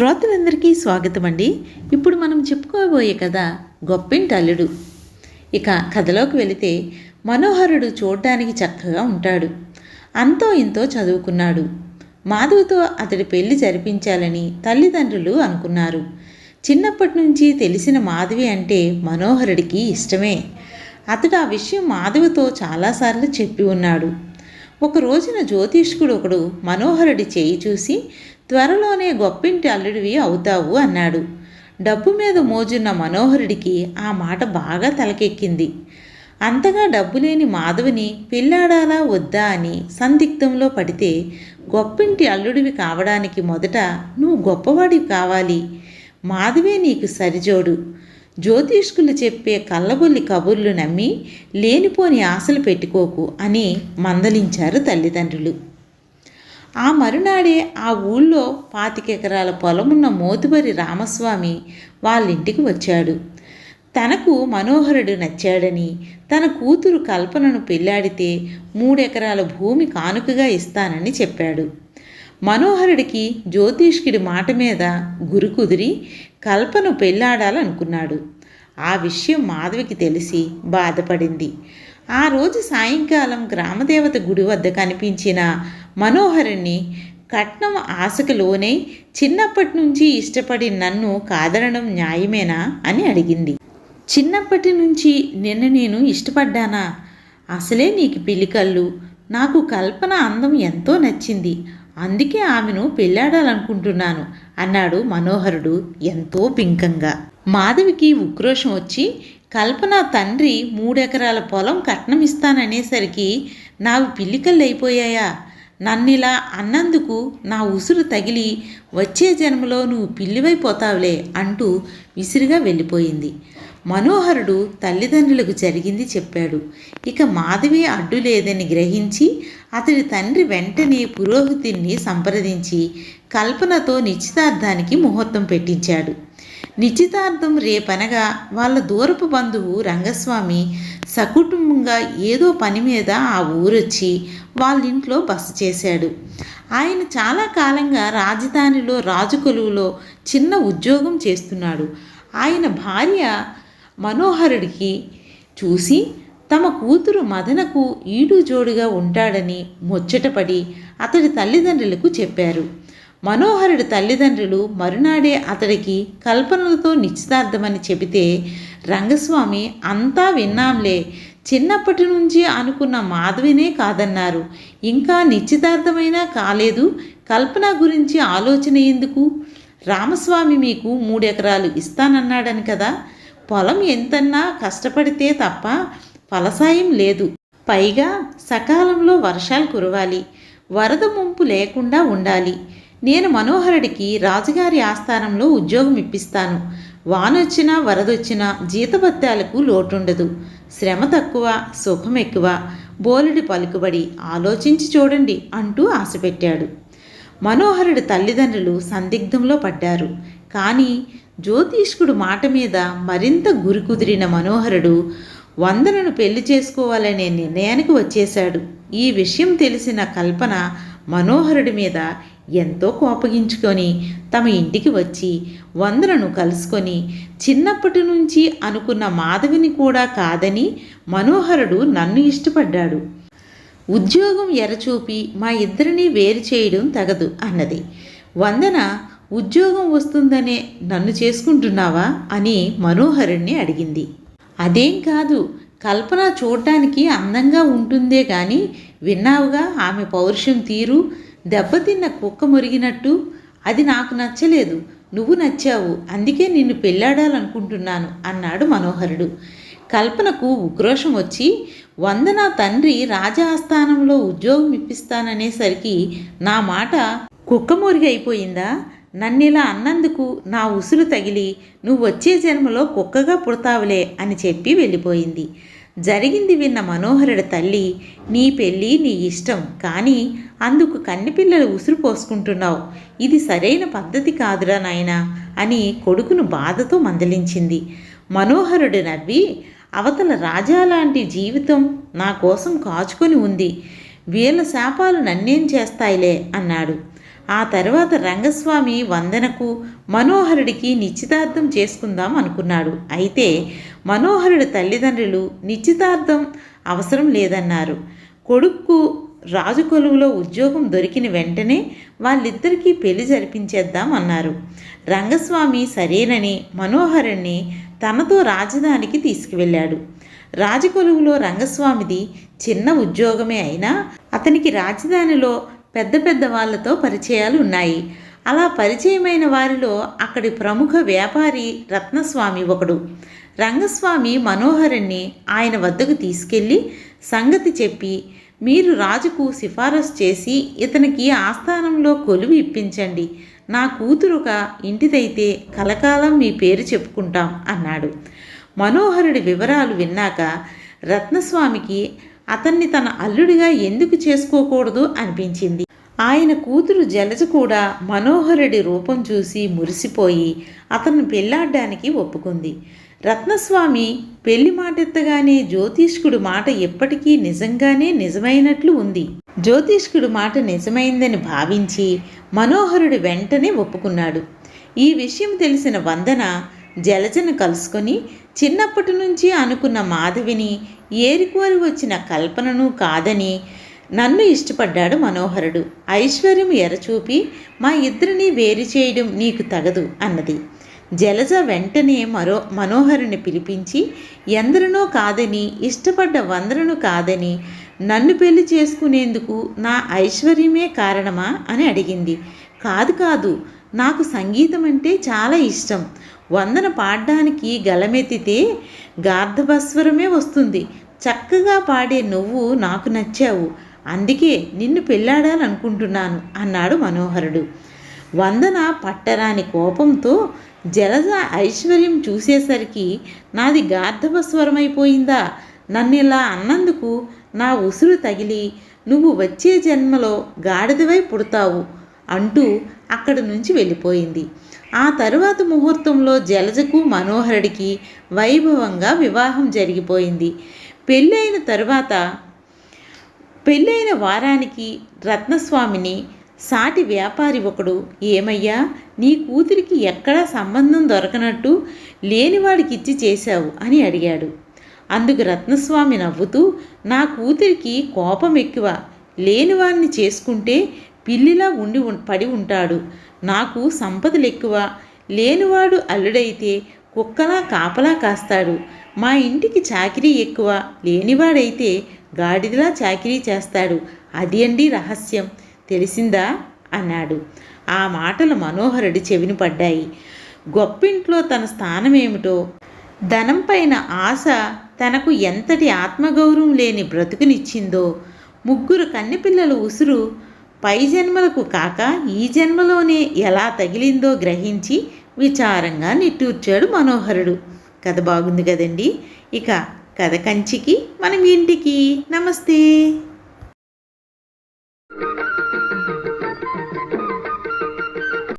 శ్రోతలందరికీ స్వాగతం అండి. ఇప్పుడు మనం చెప్పుకోబోయే కథ గొప్పింటి అల్లుడు ఇక కథలోకి వెళితే మనోహరుడు చూడడానికి చక్కగా ఉంటాడు. అంతో ఇంతో చదువుకున్నాడు. మాధవ్తో అతడి పెళ్ళి జరిపించాలని తల్లిదండ్రులు అనుకున్నారు. చిన్నప్పటి నుంచి తెలిసిన మాధవి అంటే మనోహరుడికి ఇష్టమే. అతడు ఆ విషయం మాధవితో చాలాసార్లు చెప్పి ఉన్నాడు. ఒక రోజున జ్యోతిష్కుడు ఒకడు మనోహరుడి చేయి చూసి త్వరలోనే గొప్పింటి అల్లుడివి అవుతావు అన్నాడు. డబ్బు మీద మోజున్న మనోహరుడికి ఆ మాట బాగా తలకెక్కింది. అంతగా డబ్బు లేని మాధవిని పెళ్ళాడాలా వద్దా అని సందిగ్ధంలో పడితే గొప్పింటి అల్లుడివి కావడానికి మొదట నువ్వు గొప్పవాడివి కావాలి. మాధవే నీకు సరిజోడు. జ్యోతిష్కులు చెప్పే కళ్ళబొల్లి కబుర్లు నమ్మి లేనిపోని ఆశలు పెట్టుకోకు అని మందలించారు తల్లిదండ్రులు. ఆ మరునాడే ఆ ఊళ్ళో పాతికెకరాల పొలమున్న మోతుబరి రామస్వామి వాళ్ళింటికి వచ్చాడు. తనకు మనోహరుడు నచ్చాడని తన కూతురు కల్పనను పెళ్ళాడితే మూడెకరాల భూమి కానుకగా ఇస్తానని చెప్పాడు. మనోహరుడికి జ్యోతిష్కుడి మాట మీద గురు కుదిరి కల్పను పెళ్ళాడాలనుకున్నాడు ఆ విషయం మాధవికి తెలిసి బాధపడింది. ఆ రోజు సాయంకాలం గ్రామదేవత గుడి వద్ద కనిపించిన మనోహరుణ్ణి కట్నం ఆశకులోనే చిన్నప్పటి నుంచి ఇష్టపడి నన్ను కాదనడం న్యాయమేనా అని అడిగింది. చిన్నప్పటి నుంచి నిన్న నేను ఇష్టపడ్డానా? అసలే నీకు పిల్లికళ్ళు నాకు కల్పన అందం ఎంతో నచ్చింది. అందుకే ఆమెను పెళ్ళాడాలనుకుంటున్నాను అన్నాడు మనోహరుడు ఎంతో పింకంగా మాధవికి ఉక్రోషం వచ్చి కల్పన తండ్రి మూడెకరాల పొలం కట్నం ఇస్తాననేసరికి నావి పిల్లికళ్ళు అయిపోయాయా నన్నిలా అన్నందుకు నా ఉసురు తగిలి వచ్చే జన్మలో నువ్వు పిల్లివైపోతావులే అంటూ విసిరిగా వెళ్ళిపోయింది. మనోహరుడు తల్లిదండ్రులకు జరిగింది చెప్పాడు. ఇక మాధవి అడ్డు లేదని గ్రహించి అతడి తండ్రి వెంటనే పురోహితుణ్ణి సంప్రదించి కల్పనతో నిశ్చితార్థానికి ముహూర్తం పెట్టించాడు. నిశ్చితార్థం రేపనగా వాళ్ళ దూరపు బంధువు రంగస్వామి సకుటుంబంగా ఏదో పని మీద ఆ ఊరొచ్చి వాళ్ళ ఇంట్లో బస చేశాడు. ఆయన చాలా కాలంగా రాజధానిలో రాజు కొలువులో చిన్న ఉద్యోగం చేస్తున్నాడు. ఆయన భార్య మనోహరుడికి చూసి తమ కూతురు మదనకు ఈడు జోడుగా ఉంటాడని ముచ్చటపడి అతడి తల్లిదండ్రులకు చెప్పారు. మనోహరుడి తల్లిదండ్రులు మరునాడే అతడికి కల్పనలతో నిశ్చితార్థమని చెబితే రంగస్వామి అంతా విన్నాంలే. చిన్నప్పటి నుంచి అనుకున్న మాధవినే కాదన్నారు. ఇంకా నిశ్చితార్థమైనా కాలేదు. కల్పన గురించి ఆలోచన ఎందుకు? రామస్వామి మీకు మూడెకరాలు ఇస్తానన్నాడని కదా. పొలం ఎంతన్నా కష్టపడితే తప్ప ఫలసాయం లేదు. పైగా సకాలంలో వర్షాలు కురవాలి. వరద ముంపు లేకుండా ఉండాలి. నేను మనోహరుడికి రాజుగారి ఆస్థానంలో ఉద్యోగం ఇప్పిస్తాను. వానొచ్చినా వరదొచ్చినా జీతభత్యాలకు లోటుండదు. శ్రమ తక్కువ సుఖం ఎక్కువ. బోలుడి పలుకుబడి ఆలోచించి చూడండి అంటూ ఆశపెట్టాడు. మనోహరుడి తల్లిదండ్రులు సందిగ్ధంలో పడ్డారు. కానీ జ్యోతిష్కుడు మాట మీద మరింత గురికుదిరిన మనోహరుడు వందనను పెళ్ళి చేసుకోవాలనే నిర్ణయానికి వచ్చేశాడు. ఈ విషయం తెలిసిన కల్పన మనోహరుడి మీద ఎంతో కోపగించుకొని తమ ఇంటికి వచ్చి వందనను కలుసుకొని చిన్నప్పటి నుంచి అనుకున్న మాధవిని కూడా కాదని మనోహరుడు నన్ను ఇష్టపడ్డాడు. ఉద్యోగం ఎరచూపి మా ఇద్దరిని వేరు చేయడం తగదు అన్నది. వందన ఉద్యోగం వస్తుందనే నన్ను చేసుకుంటున్నావా అని మనోహరుణ్ణి అడిగింది. అదేం కాదు కల్పన చూడటానికి అందంగా ఉంటుందే కానీ విన్నావుగా ఆమె పౌరుషం తీరు దెబ్బతిన్న కుక్క మురిగినట్టు అది నాకు నచ్చలేదు నువ్వు నచ్చావు అందుకే నిన్ను పెళ్ళాడాలనుకుంటున్నాను అన్నాడు మనోహరుడు. కల్పనకు ఉక్రోషం వచ్చి వంద నా తండ్రి రాజాస్థానంలో ఉద్యోగం ఇప్పిస్తాననేసరికి నా మాట కుక్కమూరిగి అయిపోయిందా? నన్నిలా అన్నందుకు నా ఉసులు తగిలి నువ్వు వచ్చే జన్మలో కుక్కగా పుడతావులే అని చెప్పి వెళ్ళిపోయింది. జరిగింది విన్న మనోహరుడి తల్లి నీ పెళ్ళి నీ ఇష్టం కానీ అందుకు కన్నెపిల్లలు ఉసురు పోసుకుంటున్నావు. ఇది సరైన పద్ధతి కాదురా నాయనా అని కొడుకును బాధతో మందలించింది. మనోహరుడు నవ్వి అవతల రాజా లాంటి జీవితం నా కోసం కాచుకొని ఉంది. వీళ్ళ శాపాలు నన్నేం చేస్తాయిలే అన్నాడు. ఆ తర్వాత రంగస్వామి వందనకు మనోహరుడికి నిశ్చితార్థం చేసుకుందాం అనుకున్నాడు. అయితే మనోహరుడి తల్లిదండ్రులు నిశ్చితార్థం అవసరం లేదన్నారు. కొడుక్కు రాజు కొలువులో ఉద్యోగం దొరికిన వెంటనే వాళ్ళిద్దరికీ పెళ్ళి జరిపించేద్దాం అన్నారు. రంగస్వామి సరేనని మనోహరుణ్ణి తనతో రాజధానికి తీసుకువెళ్ళాడు. రాజకొలువులో రంగస్వామిది చిన్న ఉద్యోగమే అయినా అతనికి రాజధానిలో పెద్ద పెద్ద వాళ్ళతో పరిచయాలు ఉన్నాయి. అలా పరిచయమైన వారిలో అక్కడి ప్రముఖ వ్యాపారి రత్నస్వామి ఒకడు. రంగస్వామి మనోహరుణ్ణి ఆయన వద్దకు తీసుకెళ్ళి సంగతి చెప్పి మీరు రాజుకు సిఫారసు చేసి ఇతనికి ఆస్థానంలో కొలువు ఇప్పించండి. నా కూతురుగా ఇంటిదైతే కలకాలం మీ పేరు చెప్పుకుంటాం అన్నాడు. మనోహరుడి వివరాలు విన్నాక రత్నస్వామికి అతన్ని తన అల్లుడిగా ఎందుకు చేసుకోకూడదు అనిపించింది. ఆయన కూతురు జలజ కూడా మనోహరుడి రూపం చూసి మురిసిపోయి అతన్ని పెళ్ళాడ్డానికి ఒప్పుకుంది. రత్నస్వామి పెళ్ళి మాటెత్తగానే జ్యోతిష్కుడు మాట ఎప్పటికీ నిజంగానే నిజమైనట్లు ఉంది. జ్యోతిష్కుడు మాట నిజమైందని భావించి మనోహరుడు వెంటనే ఒప్పుకున్నాడు. ఈ విషయం తెలిసిన వందన జలజను కలుసుకొని చిన్నప్పటి నుంచి అనుకున్న మాధవిని ఏరికోరి వచ్చిన కల్పనను కాదని నన్ను ఇష్టపడ్డాడు మనోహరుడు. ఐశ్వర్యం ఎరచూపి మా ఇద్దరిని వేరు చేయడం నీకు తగదు అన్నది. జలజ వెంటనే మరో మనోహరుని పిలిపించి ఎందరినో కాదని ఇష్టపడ్డ వందరను కాదని నన్ను పెళ్ళి చేసుకునేందుకు నా ఐశ్వర్యమే కారణమా? అని అడిగింది. కాదు కాదు. నాకు సంగీతం అంటే చాలా ఇష్టం. వందన పాడడానికి గలమెత్తితే గార్ధభస్వరమే వస్తుంది. చక్కగా పాడే నువ్వు నాకు నచ్చావు. అందుకే నిన్ను పెళ్ళాడాలనుకుంటున్నాను అన్నాడు మనోహరుడు. వందన పట్టరాని కోపంతో జలజ ఐశ్వర్యం చూసేసరికి నాది గార్ధవ స్వరమైపోయిందా నన్ను ఇలా అన్నందుకు? నా ఉసురు తగిలి నువ్వు వచ్చే జన్మలో గాడిదవై పుడతావు. అంటూ అక్కడి నుంచి వెళ్ళిపోయింది. ఆ తరువాత ముహూర్తంలో జలజకు మనోహరుడికి వైభవంగా వివాహం జరిగిపోయింది. పెళ్ళైన తరువాత పెళ్ళైన వారానికి రత్నస్వామిని సాటి వ్యాపారి ఒకడు ఏమయ్యా నీ కూతురికి ఎక్కడా సంబంధం దొరకనట్టు లేనివాడికిచ్చి చేశావు అని అడిగాడు. అందుకు రత్నస్వామి నవ్వుతూ నా కూతురికి కోపం ఎక్కువ. లేనివాణ్ణి చేసుకుంటే పిల్లిలా ఉండి పడి ఉంటాడు. నాకు సంపదలు ఎక్కువ లేనివాడు అల్లుడైతే కుక్కలా కాపలా కాస్తాడు. మా ఇంటికి చాకిరీ ఎక్కువ. లేనివాడైతే గాడిదలా చాకిరీ చేస్తాడు. అది అండి రహస్యం. తెలిసిందా? అన్నాడు. ఆ మాటలు మనోహరుడి చెవిని పడ్డాయి. గొప్పింట్లో తన స్థానమేమిటో? ధనం పైన ఆశ తనకు ఎంతటి ఆత్మగౌరవం లేని బ్రతుకునిచ్చిందో? ముగ్గురు కన్నెపిల్లల ఉసురు పై జన్మలకు కాక ఈ జన్మలోనే ఎలా తగిలిందో గ్రహించి విచారంగా నిట్టూర్చాడు మనోహరుడు. కథ బాగుంది కదండి? ఇక కథ కంచికి మనం ఇంటికి. నమస్తే.